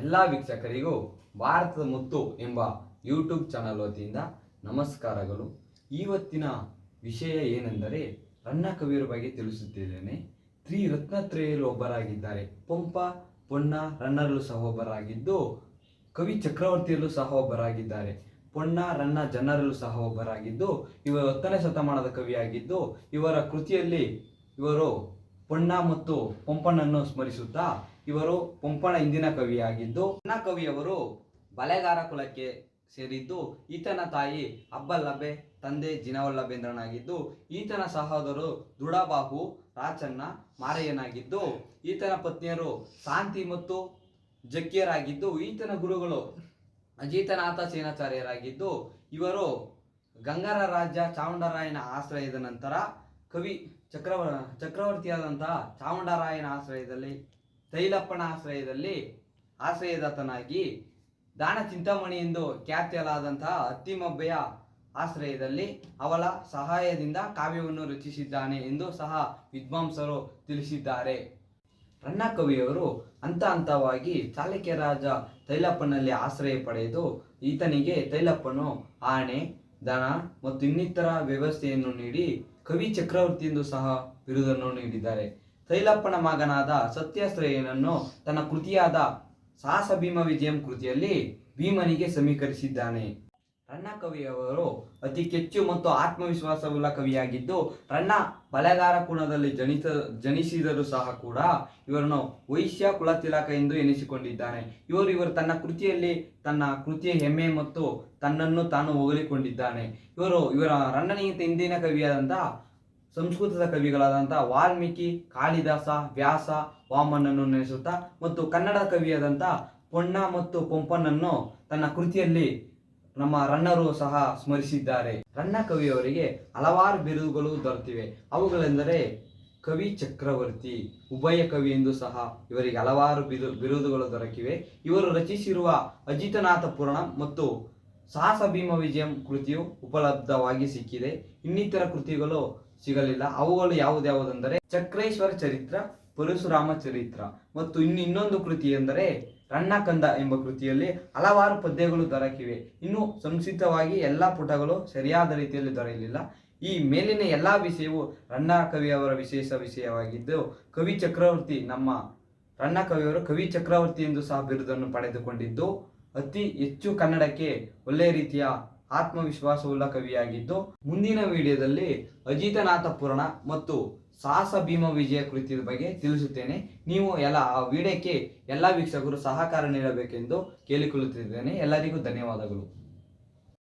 ಎಲ್ಲ ವೀಕ್ಷಕರಿಗೂ ಭಾರತದ ಮುತ್ತು ಎಂಬ ಯೂಟ್ಯೂಬ್ ಚಾನಲ್ ವತಿಯಿಂದ ನಮಸ್ಕಾರಗಳು. ಇವತ್ತಿನ ವಿಷಯ ಏನೆಂದರೆ ರನ್ನ ಕವಿಯರ ಬಗ್ಗೆ ತಿಳಿಸುತ್ತಿದ್ದೇನೆ. ತ್ರೀ ರತ್ನತ್ರಯರು ಒಬ್ಬರಾಗಿದ್ದಾರೆ. ಪಂಪ, ಪೊನ್ನ ರನ್ನರಲ್ಲೂ ಸಹ ಒಬ್ಬರಾಗಿದ್ದು, ಕವಿ ಚಕ್ರವರ್ತಿಯಲ್ಲೂ ಸಹ ಒಬ್ಬರಾಗಿದ್ದಾರೆ. ಪೊನ್ನ, ರನ್ನ ಜನರಲ್ಲೂ ಸಹ ಒಬ್ಬರಾಗಿದ್ದು, ಇವರು ಹತ್ತನೇ ಶತಮಾನದ ಕವಿಯಾಗಿದ್ದು, ಇವರ ಕೃತಿಯಲ್ಲಿ ಇವರು ಪೊಣ್ಣ ಮತ್ತು ಪೊಂಪನನ್ನು ಸ್ಮರಿಸುತ್ತಾ ಇವರು ಪಂಪನ ಹಿಂದಿನ ಕವಿಯಾಗಿದ್ದು ನ ಕವಿಯವರು ಬಲೆಗಾರ ಕುಲಕ್ಕೆ ಸೇರಿದ್ದು, ಈತನ ತಾಯಿ ಅಬ್ಬಲ್ಲಬ್ಬೆ ತಂದೆ ಜಿನವಲ್ಲಭೇಂದ್ರನಾಗಿದ್ದು ಈತನ ಸಹೋದರು ದೃಢಬಾಹು ರಾಚಣ್ಣ ಮಾರಯ್ಯನಾಗಿದ್ದು, ಈತನ ಪತ್ನಿಯರು ಶಾಂತಿ ಮತ್ತು ಜಕ್ಕಿಯರಾಗಿದ್ದು ಈತನ ಗುರುಗಳು ಅಜಿತನಾಥ ಸೇನಾಚಾರ್ಯರಾಗಿದ್ದು, ಇವರು ಗಂಗರ ರಾಜ್ಯ ಚಾಮುಂಡರಾಯನ ಆಶ್ರಯದ ನಂತರ ಕವಿ ಚಕ್ರವ, ಚಕ್ರವರ್ತಿಯಾದಂತಹ ಚಾಮುಂಡರಾಯನ ಆಶ್ರಯದಲ್ಲಿ ತೈಲಪ್ಪನ ಆಶ್ರಯದಲ್ಲಿ ಆಶ್ರಯದಾತನಾಗಿ ದಾನ ಚಿಂತಾಮಣಿ ಎಂದು ಖ್ಯಾತಿಯಲಾದಂತಹ ಅತ್ತಿಮಬ್ಬೆಯ ಆಶ್ರಯದಲ್ಲಿ ಅವಳ ಸಹಾಯದಿಂದ ಕಾವ್ಯವನ್ನು ರಚಿಸಿದ್ದಾನೆ ಎಂದು ಸಹ ವಿದ್ವಾಂಸರು ತಿಳಿಸಿದ್ದಾರೆ. ರನ್ನ ಕವಿಯವರು ಹಂತ ಹಂತವಾಗಿ ಚಾಲುಕ್ಯ ರಾಜ ತೈಲಪ್ಪನಲ್ಲಿ ಆಶ್ರಯ ಪಡೆದು ಈತನಿಗೆ ತೈಲಪ್ಪನು ಆಣೆ, ದನ ಮತ್ತು ಇನ್ನಿತರ ವ್ಯವಸ್ಥೆಯನ್ನು ನೀಡಿ ಕವಿ ಚಕ್ರವರ್ತಿ ಎಂದು ಸಹ ಬಿರುದನ್ನು ನೀಡಿದ್ದಾರೆ. ತೈಲಪ್ಪನ ಮಗನಾದ ಸತ್ಯಾಶ್ರಯನನ್ನು ತನ್ನ ಕೃತಿಯಾದ ಸಾಹಸ ಭೀಮ ವಿಜಯಂ ಕೃತಿಯಲ್ಲಿ ಭೀಮನಿಗೆ ಸಮೀಕರಿಸಿದ್ದಾನೆ. ರಣ್ಣ ಕವಿಯವರು ಅತಿ ಕೆಚ್ಚು ಮತ್ತು ಆತ್ಮವಿಶ್ವಾಸವುಳ್ಳ ಕವಿಯಾಗಿದ್ದು ರಣ್ಣ ಬಲೆಗಾರ ಕುಣದಲ್ಲಿ ಜನಿತ, ಜನಿಸಿದರೂ ಸಹ ಕೂಡ ಇವರನ್ನು ವೈಶ್ಯ ಕುಲತಿಲಕ ಎಂದು ಎನಿಸಿಕೊಂಡಿದ್ದಾನೆ ಇವರು ಇವರು ತನ್ನ ಕೃತಿಯಲ್ಲಿ ತನ್ನ ಕೃತಿಯ ಹೆಮ್ಮೆ ಮತ್ತು ತನ್ನನ್ನು ತಾನು ಹೊಗಳಿಕೊಂಡಿದ್ದಾನೆ. ಇವರು, ಇವರ ರಣ್ಣನಿಗಿಂತ ಹಿಂದಿನ ಕವಿಯಾದಂಥ ಸಂಸ್ಕೃತದ ಕವಿಗಳಾದಂಥ ವಾಲ್ಮೀಕಿ, ಕಾಳಿದಾಸ, ವ್ಯಾಸ, ವಾಮನನ್ನು ನೆನೆಸುತ್ತಾ ಮತ್ತು ಕನ್ನಡ ಕವಿಯಾದಂಥ ಪೊಣ್ಣ ಮತ್ತು ಪೊಂಪನನ್ನು ತನ್ನ ಕೃತಿಯಲ್ಲಿ ನಮ್ಮ ರನ್ನರು ಸಹ ಸ್ಮರಿಸಿದ್ದಾರೆ. ರನ್ನ ಕವಿಯವರಿಗೆ ಹಲವಾರು ಬಿರುದುಗಳು ದೊರೆತಿವೆ. ಅವುಗಳೆಂದರೆ ಕವಿ ಚಕ್ರವರ್ತಿ, ಉಭಯ ಕವಿ ಎಂದು ಸಹ ಇವರಿಗೆ ಹಲವಾರು ಬಿರು, ಬಿರುದುಗಳು ದೊರಕಿವೆ. ಇವರು ರಚಿಸಿರುವ ಅಜಿತನಾಥ ಪುರಾಣ ಮತ್ತು ಸಾಹಸ ಭೀಮ ವಿಜಯಂ ಕೃತಿಯು ಉಪಲಬ್ಧವಾಗಿ ಸಿಕ್ಕಿದೆ. ಇನ್ನಿತರ ಕೃತಿಗಳು ಸಿಗಲಿಲ್ಲ. ಅವುಗಳು ಯಾವುದ್ಯಾವುದೆಂದರೆ ಚಕ್ರೇಶ್ವರ ಚರಿತ್ರ, ಪರಶುರಾಮ ಚರಿತ್ರ ಮತ್ತು ಇನ್ನು ಇನ್ನೊಂದು ಕೃತಿ ಎಂದರೆ ರಣ್ಣಕಂದ ಎಂಬ ಕೃತಿಯಲ್ಲಿ ಹಲವಾರು ಪದ್ಯಗಳು ದೊರಕಿವೆ. ಇನ್ನು ಸಂಕ್ಷಿಪ್ತವಾಗಿ ಎಲ್ಲ ಪುಟಗಳು ಸರಿಯಾದ ರೀತಿಯಲ್ಲಿ ದೊರೆಯಲಿಲ್ಲ. ಈ ಮೇಲಿನ ಎಲ್ಲ ವಿಷಯವು ರನ್ನ ಕವಿಯವರ ವಿಶೇಷ ವಿಷಯವಾಗಿದ್ದು, ಕವಿ ಚಕ್ರವರ್ತಿ ನಮ್ಮ ರನ್ನ ಕವಿಯವರು ಕವಿ ಚಕ್ರವರ್ತಿ ಎಂದು ಸಹ ಬಿರುದನ್ನು ಪಡೆದುಕೊಂಡಿದ್ದು, ಅತಿ ಹೆಚ್ಚು ಕನ್ನಡಕ್ಕೆ ಒಳ್ಳೆಯ ರೀತಿಯ ಆತ್ಮವಿಶ್ವಾಸವುಳ್ಳ ಕವಿಯಾಗಿದ್ದು, ಮುಂದಿನ ವಿಡಿಯೋದಲ್ಲಿ ಅಜಿತನಾಥ ಪುರಾಣ ಮತ್ತು ಸಾಹಸ ಭೀಮ ವಿಜಯ ಕೃತಿಯ ಬಗ್ಗೆ ತಿಳಿಸುತ್ತೇನೆ. ನೀವು ಎಲ್ಲ ಆ ವಿಡಿಯೋಕ್ಕೆ ಎಲ್ಲ ವೀಕ್ಷಕರು ಸಹಕಾರ ನೀಡಬೇಕೆಂದು ಕೇಳಿಕೊಳ್ಳುತ್ತಿದ್ದೇನೆ. ಎಲ್ಲರಿಗೂ ಧನ್ಯವಾದಗಳು.